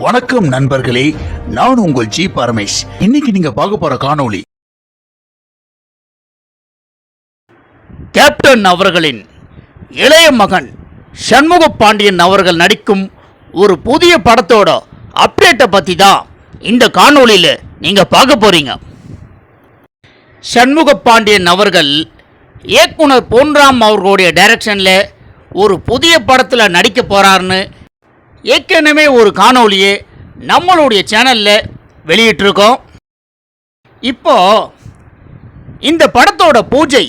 வணக்கம் நண்பர்களே நான் உங்கள் ஜி பரமேஷ். இன்னைக்கு நீங்க பார்க்க போற காணொளி கேப்டன் அவர்களின் இளைய மகன் சண்முக பாண்டியன் அவர்கள் நடிக்கும் ஒரு புதிய படத்தோட அப்டேட்டை பற்றி தான் இந்த காணொளியில் நீங்கள் பார்க்க போறீங்க. சண்முக பாண்டியன் அவர்கள் இயக்குனர் பொன்ராம் அவர்களுடைய டைரக்ஷனில் ஒரு புதிய படத்தில் நடிக்க போகிறாருன்னு ஏற்கனவே ஒரு காணொளியே நம்மளுடைய சேனலில் வெளியிட்டிருக்கோம். இப்போ இந்த படத்தோட பூஜை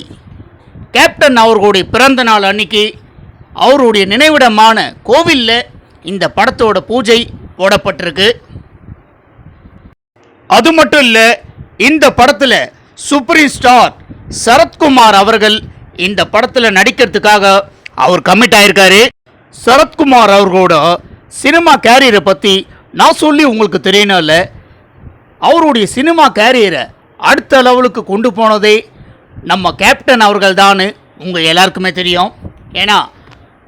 கேப்டன் அவர்களுடைய பிறந்த நாள் அன்னைக்கு அவருடைய நினைவிடமான கோவிலில் இந்த படத்தோட பூஜை போடப்பட்டிருக்கு. அது மட்டும் இல்லை இந்த படத்தில் சூப்பர் ஸ்டார் சரத்குமார் அவர்கள் இந்த படத்தில் நடிக்கிறதுக்காக அவர் கமிட் ஆயிருக்காரு. சரத்குமார் அவர்களோட சினிமா கேரியரை பற்றி நான் சொல்லி உங்களுக்கு தெரியணும் இல்லை. அவருடைய சினிமா கேரியரை அடுத்த லெவலுக்கு கொண்டு போனதே நம்ம கேப்டன் அவர்கள் தான் உங்கள் எல்லாருக்குமே தெரியும். ஏன்னா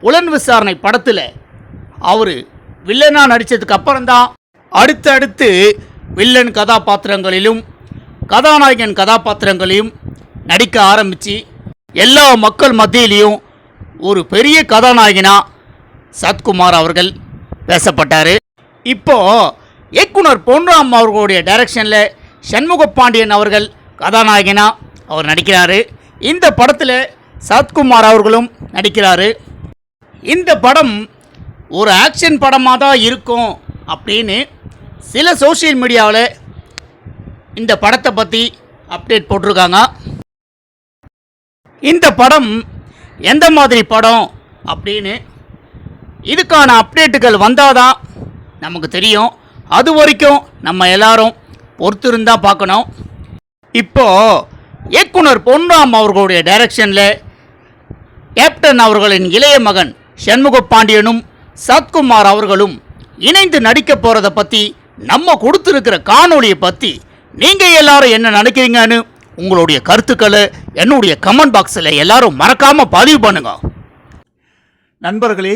புலன் விசாரணை படத்தில் அவர் வில்லனாக நடித்ததுக்கு அப்புறம்தான் அடுத்தடுத்து வில்லன் கதாபாத்திரங்களிலும் கதாநாயகன் கதாபாத்திரங்களையும் நடிக்க ஆரம்பித்து எல்லா மக்கள் மத்தியிலையும் ஒரு பெரிய கதாநாயகனாக சத்குமார் அவர்கள் பேசப்பட்டார். இப்போ இயக்குனர் பொன்ராம் அவர்களுடைய டைரக்ஷனில் சண்முக பாண்டியன் அவர்கள் கதாநாயகனா அவர் நடிக்கிறாரு. இந்த படத்தில் சத்குமார் அவர்களும் நடிக்கிறாரு. இந்த படம் ஒரு ஆக்ஷன் படமாக தான் இருக்கும் அப்படின்னு சில சோஷியல் மீடியாவில் இந்த படத்தை பற்றி அப்டேட் போட்டிருக்காங்க. இந்த படம் எந்த மாதிரி படம் அப்படின்னு இதுக்கான அப்டேட்டுகள் வந்தால் தான் நமக்கு தெரியும். அது வரைக்கும் நம்ம எல்லாரும் பொறுத்திருந்தா பார்க்கணும். இப்போ இயக்குனர் பொன்ராம் அவர்களுடைய டைரக்ஷனில் கேப்டன் அவர்களின் இளைய மகன் சண்முக பாண்டியனும் சத்குமார் அவர்களும் இணைந்து நடிக்க போகிறத பற்றி நம்ம கொடுத்துருக்கிற காணொலியை பற்றி நீங்கள் எல்லாரும் என்ன நினைக்கிறீங்கன்னு உங்களுடைய கருத்துக்களை என்னுடைய கமெண்ட் பாக்ஸில் எல்லாரும் மறக்காமல் பதிவு பண்ணுங்க. நண்பர்களே